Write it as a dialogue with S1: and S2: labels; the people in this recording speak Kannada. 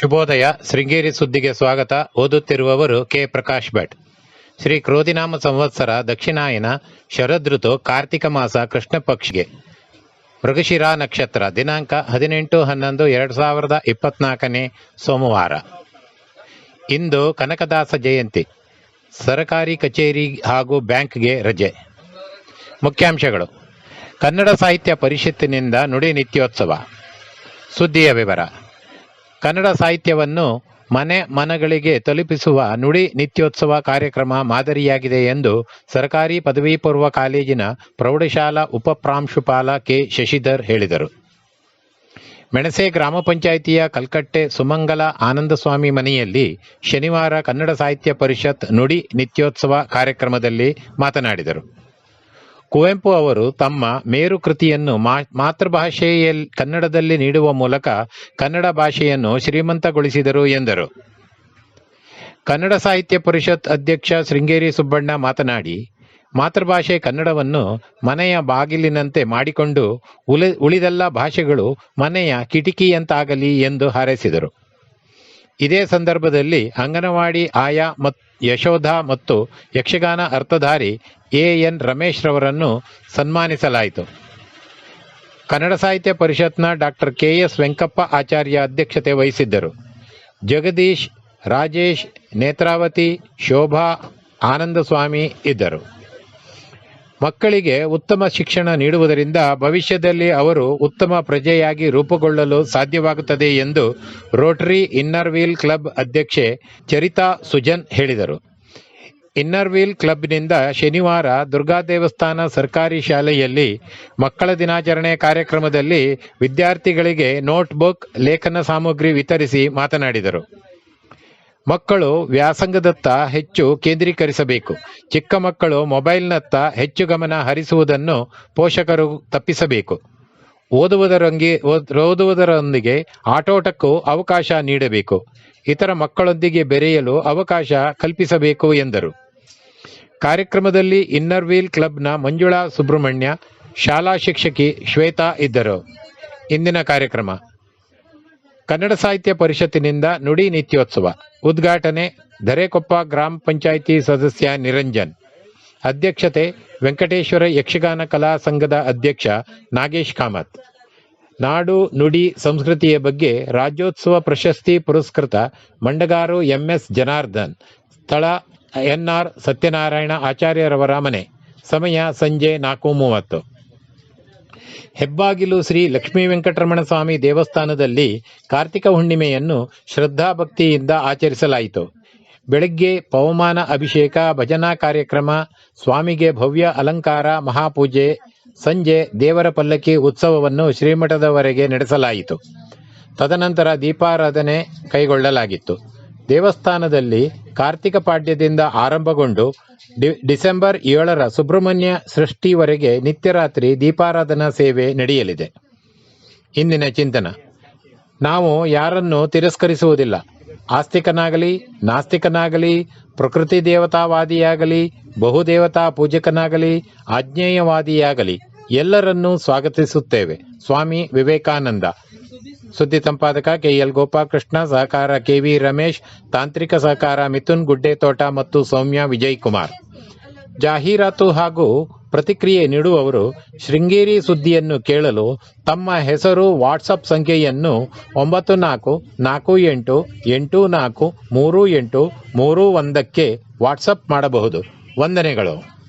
S1: ಶುಭೋದಯ. ಶೃಂಗೇರಿ ಸುದ್ದಿಗೆ ಸ್ವಾಗತ. ಓದುತ್ತಿರುವವರು ಕೆ. ಪ್ರಕಾಶ್ ಭಟ್. ಶ್ರೀ ಕ್ರೋಧಿನಾಮ ಸಂವತ್ಸರ ದಕ್ಷಿಣಾಯನ ಶರದೃತು ಕಾರ್ತಿಕ ಮಾಸ ಕೃಷ್ಣ ಪಕ್ಷಿಗೆ. ಮೃಗಶಿರ ನಕ್ಷತ್ರ ದಿನಾಂಕ ಹದಿನೆಂಟು ಹನ್ನೊಂದು ಎರಡು ಸಾವಿರದ ಇಪ್ಪತ್ನಾಲ್ಕನೇ ಸೋಮವಾರ. ಇಂದು ಕನಕದಾಸ ಜಯಂತಿ. ಸರಕಾರಿ ಕಚೇರಿ ಹಾಗೂ ಬ್ಯಾಂಕ್ಗೆ ರಜೆ. ಮುಖ್ಯಾಂಶಗಳು. ಕನ್ನಡ ಸಾಹಿತ್ಯ ಪರಿಷತ್ತಿನಿಂದ ನುಡಿ ನಿತ್ಯೋತ್ಸವ. ಸುದ್ದಿಯ ವಿವರ. ಕನ್ನಡ ಸಾಹಿತ್ಯವನ್ನು ಮನೆ ಮನಗಳಿಗೆ ತಲುಪಿಸುವ ನುಡಿ ನಿತ್ಯೋತ್ಸವ ಕಾರ್ಯಕ್ರಮ ಮಾದರಿಯಾಗಿದೆ ಎಂದು ಸರ್ಕಾರಿ ಪದವಿ ಪೂರ್ವ ಕಾಲೇಜಿನ ಪ್ರೌಢಶಾಲಾ ಉಪಪ್ರಾಂಶುಪಾಲ ಕೆ ಶಶಿಧರ್ ಹೇಳಿದರು. ಮೆಣಸೆ ಗ್ರಾಮ ಪಂಚಾಯಿತಿಯ ಕಲ್ಕಟ್ಟೆ ಸುಮಂಗಲ ಆನಂದಸ್ವಾಮಿ ಮನೆಯಲ್ಲಿ ಶನಿವಾರ ಕನ್ನಡ ಸಾಹಿತ್ಯ ಪರಿಷತ್ ನುಡಿ ನಿತ್ಯೋತ್ಸವ ಕಾರ್ಯಕ್ರಮದಲ್ಲಿ ಮಾತನಾಡಿದರು. ಕುವೆಂಪು ಅವರು ತಮ್ಮ ಮೇರು ಕೃತಿಯನ್ನು ಮಾತೃಭಾಷೆಯಲ್ಲಿ ಕನ್ನಡದಲ್ಲಿ ನೀಡುವ ಮೂಲಕ ಕನ್ನಡ ಭಾಷೆಯನ್ನು ಶ್ರೀಮಂತಗೊಳಿಸಿದರು ಎಂದರು. ಕನ್ನಡ ಸಾಹಿತ್ಯ ಪರಿಷತ್ ಅಧ್ಯಕ್ಷ ಶೃಂಗೇರಿ ಸುಬ್ಬಣ್ಣ ಮಾತನಾಡಿ, ಮಾತೃಭಾಷೆ ಕನ್ನಡವನ್ನು ಮನೆಯ ಬಾಗಿಲಿನಂತೆ ಮಾಡಿಕೊಂಡು ಉಳಿ, ಉಳಿದೆಲ್ಲ ಭಾಷೆಗಳು ಮನೆಯ ಕಿಟಕಿಯಂತಾಗಲಿ ಎಂದು ಹಾರೈಸಿದರು. ಇದೇ ಸಂದರ್ಭದಲ್ಲಿ ಅಂಗನವಾಡಿ ಆಯಾ ಮತ್ತು ಯಶೋಧ ಮತ್ತು ಯಕ್ಷಗಾನ ಅರ್ಥಧಾರಿ ಎ ಎನ್ ರಮೇಶ್ ರವರನ್ನು ಸನ್ಮಾನಿಸಲಾಯಿತು. ಕನ್ನಡ ಸಾಹಿತ್ಯ ಪರಿಷತ್ನ doctor K S Venkappa Acharya ಅಧ್ಯಕ್ಷತೆ ವಹಿಸಿದ್ದರು. ಜಗದೀಶ್, ರಾಜೇಶ್, ನೇತ್ರಾವತಿ, ಶೋಭಾ, ಆನಂದಸ್ವಾಮಿ ಇದ್ದರು. ಮಕ್ಕಳಿಗೆ ಉತ್ತಮ ಶಿಕ್ಷಣ ನೀಡುವುದರಿಂದ ಭವಿಷ್ಯದಲ್ಲಿ ಅವರು ಉತ್ತಮ ಪ್ರಜೆಯಾಗಿ ರೂಪುಗೊಳ್ಳಲು ಸಾಧ್ಯವಾಗುತ್ತದೆ ಎಂದು ರೋಟರಿ ಇನ್ನರ್ ವೀಲ್ ಕ್ಲಬ್ ಅಧ್ಯಕ್ಷೆ ಚರಿತಾ ಸುಜನ್ ಹೇಳಿದರು. ಇನ್ನರ್ ವೀಲ್ ಕ್ಲಬ್ನಿಂದ ಶನಿವಾರ ದುರ್ಗಾ ದೇವಸ್ಥಾನ ಸರ್ಕಾರಿ ಶಾಲೆಯಲ್ಲಿ ಮಕ್ಕಳ ದಿನಾಚರಣೆ ಕಾರ್ಯಕ್ರಮದಲ್ಲಿ ವಿದ್ಯಾರ್ಥಿಗಳಿಗೆ ನೋಟ್ಬುಕ್, ಲೇಖನ ಸಾಮಗ್ರಿ ವಿತರಿಸಿ ಮಾತನಾಡಿದರು. ಮಕ್ಕಳು ವ್ಯಾಸಂಗದತ್ತ ಹೆಚ್ಚು ಕೇಂದ್ರೀಕರಿಸಬೇಕು. ಚಿಕ್ಕ ಮಕ್ಕಳು ಮೊಬೈಲ್ನತ್ತ ಹೆಚ್ಚು ಗಮನ ಹರಿಸುವುದನ್ನು ಪೋಷಕರು ತಪ್ಪಿಸಬೇಕು. ಓದುವುದರೊಂಗಿ, ಓದ್- ಓದುವುದರೊಂದಿಗೆ ಆಟೋಟಕ್ಕೂ ಅವಕಾಶ ನೀಡಬೇಕು. ಇತರ ಮಕ್ಕಳೊಂದಿಗೆ ಬೆರೆಯಲು ಅವಕಾಶ ಕಲ್ಪಿಸಬೇಕು ಎಂದರು. ಕಾರ್ಯಕ್ರಮದಲ್ಲಿ ಇನ್ನರ್ ವೀಲ್ ಕ್ಲಬ್ನ ಮಂಜುಳಾ ಸುಬ್ರಹ್ಮಣ್ಯ, ಶಾಲಾ ಶಿಕ್ಷಕಿ ಶ್ವೇತಾ ಇದ್ದರು. ಇಂದಿನ ಕಾರ್ಯಕ್ರಮ. ಕನ್ನಡ ಸಾಹಿತ್ಯ ಪರಿಷತ್ತಿನಿಂದ ನುಡಿ ನಿತ್ಯೋತ್ಸವ. ಉದ್ಘಾಟನೆ ಧರೆಕೊಪ್ಪ ಗ್ರಾಮ ಪಂಚಾಯಿತಿ ಸದಸ್ಯ ನಿರಂಜನ್. ಅಧ್ಯಕ್ಷತೆ ವೆಂಕಟೇಶ್ವರ ಯಕ್ಷಗಾನ ಕಲಾ ಸಂಘದ ಅಧ್ಯಕ್ಷ ನಾಗೇಶ್ ಕಾಮತ್. ನಾಡು ನುಡಿ ಸಂಸ್ಕೃತಿಯ ಬಗ್ಗೆ ರಾಜ್ಯೋತ್ಸವ ಪ್ರಶಸ್ತಿ ಪುರಸ್ಕೃತ ಮಂಡಗಾರು ಎಂಎಸ್ ಜನಾರ್ದನ್. ಸ್ಥಳ ಎನ್ಆರ್ ಸತ್ಯನಾರಾಯಣ ಆಚಾರ್ಯರವರ ಮನೆ. ಸಮಯ ಸಂಜೆ ನಾಲ್ಕು ಮೂವತ್ತು. ಹೆಬ್ಬಾಗಿಲು ಶ್ರೀ ಲಕ್ಷ್ಮೀ ವೆಂಕಟರಮಣ ಸ್ವಾಮಿ ದೇವಸ್ಥಾನದಲ್ಲಿ ಕಾರ್ತಿಕ ಹುಣ್ಣಿಮೆಯನ್ನು ಶ್ರದ್ಧಾಭಕ್ತಿಯಿಂದ ಆಚರಿಸಲಾಯಿತು. ಬೆಳಗ್ಗೆ ಪವಮಾನ ಅಭಿಷೇಕ, ಭಜನಾ ಕಾರ್ಯಕ್ರಮ, ಸ್ವಾಮಿಗೆ ಭವ್ಯ ಅಲಂಕಾರ, ಮಹಾಪೂಜೆ, ಸಂಜೆ ದೇವರ ಪಲ್ಲಕ್ಕಿ ಉತ್ಸವವನ್ನು ಶ್ರೀಮಠದವರೆಗೆ ನಡೆಸಲಾಯಿತು. ತದನಂತರ ದೀಪಾರಾಧನೆ ಕೈಗೊಳ್ಳಲಾಗಿತ್ತು. ದೇವಸ್ಥಾನದಲ್ಲಿ ಕಾರ್ತಿಕ ಪಾಡ್ಯದಿಂದ ಆರಂಭಗೊಂಡು ಡಿ- ಡಿಸೆಂಬರ್ ಏಳರ ಸುಬ್ರಹ್ಮಣ್ಯ ಸೃಷ್ಟಿವರೆಗೆ ನಿತ್ಯರಾತ್ರಿ ದೀಪಾರಾಧನಾ ಸೇವೆ ನಡೆಯಲಿದೆ. ಇಂದಿನ ಚಿಂತನ. ನಾವು ಯಾರನ್ನು ತಿರಸ್ಕರಿಸುವುದಿಲ್ಲ. ಆಸ್ತಿಕನಾಗಲಿ, ನಾಸ್ತಿಕನಾಗಲಿ, ಪ್ರಕೃತಿ ದೇವತಾವಾದಿಯಾಗಲಿ, ಬಹುದೇವತಾ ಪೂಜಕನಾಗಲಿ, ಆಜ್ಞೇಯವಾದಿಯಾಗಲಿ ಎಲ್ಲರನ್ನೂ ಸ್ವಾಗತಿಸುತ್ತೇವೆ. ಸ್ವಾಮಿ ವಿವೇಕಾನಂದ. ಸುದ್ದಿ ಸಂಪಾದಕ ಕೆಎಲ್ ಗೋಪಾಲಕೃಷ್ಣ ಸಹಕಾರ ಕೆವಿ ರಮೇಶ್, ತಾಂತ್ರಿಕ ಸಹಕಾರ ಮಿಥುನ್ ಗುಡ್ಡೆತೋಟ ಮತ್ತು ಸೌಮ್ಯ ವಿಜಯ್ ಕುಮಾರ್ ಜಾಹೀರಾತು ಹಾಗೂ ಪ್ರತಿಕ್ರಿಯೆ ನೀಡುವವರು ಶೃಂಗೇರಿ ಸುದ್ದಿಯನ್ನು ಕೇಳಲು ತಮ್ಮ ಹೆಸರು, ವಾಟ್ಸಪ್ ಸಂಖ್ಯೆಯನ್ನು ಒಂಬತ್ತು ನಾಲ್ಕು ನಾಲ್ಕು ಎಂಟು ಎಂಟು ನಾಲ್ಕು, ಮೂರು ಎಂಟು, ಮೂರು ಒಂದಕ್ಕೆ ವಾಟ್ಸಪ್ ಮಾಡಬಹುದು. ವಂದನೆಗಳು.